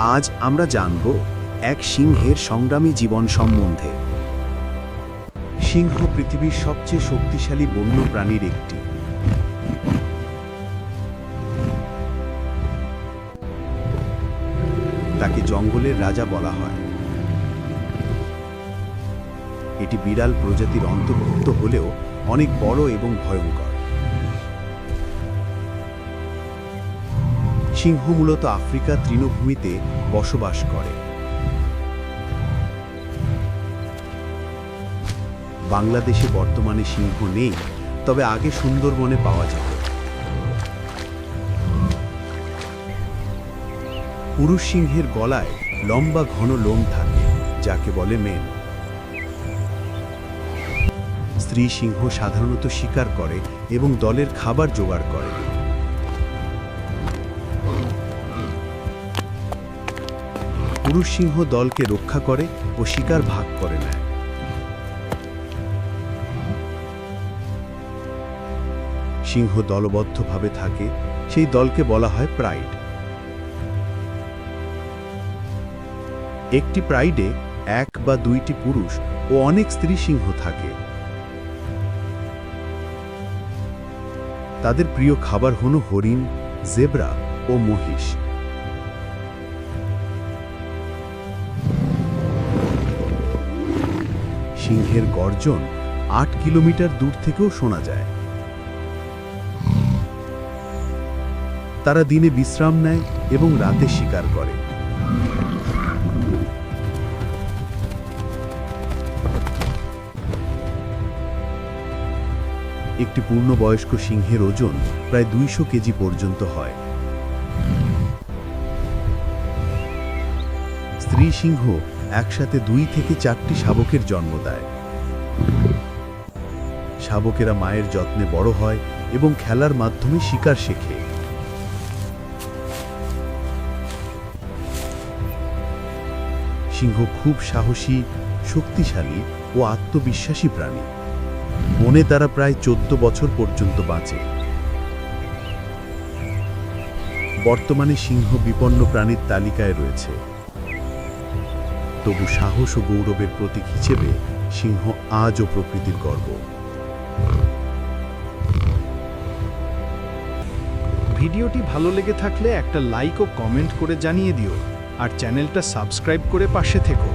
আজ আমরা জানব এক সিংহের সংগ্রামী জীবন সম্বন্ধে। সিংহ পৃথিবীর সবচেয়ে শক্তিশালী বন্য প্রাণীর একটি। তাকে জঙ্গলের রাজা বলা হয়। এটি বিড়াল প্রজাতির অন্তর্ভুক্ত হলেও অনেক বড় এবং ভয়ঙ্কর। সিংহ মূলত আফ্রিকা তৃণভূমিতে বসবাস করে। বাংলাদেশে বর্তমানে সিংহ নেই, তবে আগে সুন্দরবনে পাওয়া যেত। পুরুষ সিংহের গলায় লম্বা ঘন লোম থাকে, যাকে বলে মেন। স্ত্রী সিংহ সাধারণত শিকার করে এবং দলের খাবার জোগাড় করে। পুরুষ সিংহ দলকে রক্ষা করে ও শিকার ভাগ করে নেয়। সিংহ দলবদ্ধভাবে থাকে, সেই দলকে বলা হয় প্রাইড। একটি প্রাইডে এক বা দুইটি পুরুষ ও অনেক স্ত্রী সিংহ থাকে। তাদের প্রিয় খাবার হল হরিণ, জেব্রা ও মহিষ। সিংহের গর্জন আট কিলোমিটার দূর থেকেও শোনা যায়। তারা দিনে বিশ্রাম নেয় এবং রাতে শিকার করে। একটি পূর্ণবয়স্ক সিংহের ওজন প্রায় দুইশো কেজি পর্যন্ত হয়। স্ত্রী সিংহ একসাথে দুই থেকে চারটি শাবকের জন্ম দেয়। শাবকেরা মায়ের যত্নে বড় হয় এবং খেলার মাধ্যমে শিকার শেখে। সিংহ খুব সাহসী, শক্তিশালী ও আত্মবিশ্বাসী প্রাণী। বনে তারা প্রায় চোদ্দ বছর পর্যন্ত বাঁচে। বর্তমানে সিংহ বিপন্ন প্রাণীর তালিকায় রয়েছে। তবু সাহস ও গৌরবের প্রতীক হিসেবে সিংহ আজও প্রকৃতির গর্ব। ভিডিওটি ভালো লেগে থাকলে একটা লাইক ও কমেন্ট করে জানিয়ে দিও, আর চ্যানেলটা সাবস্ক্রাইব করে পাশে থেকো।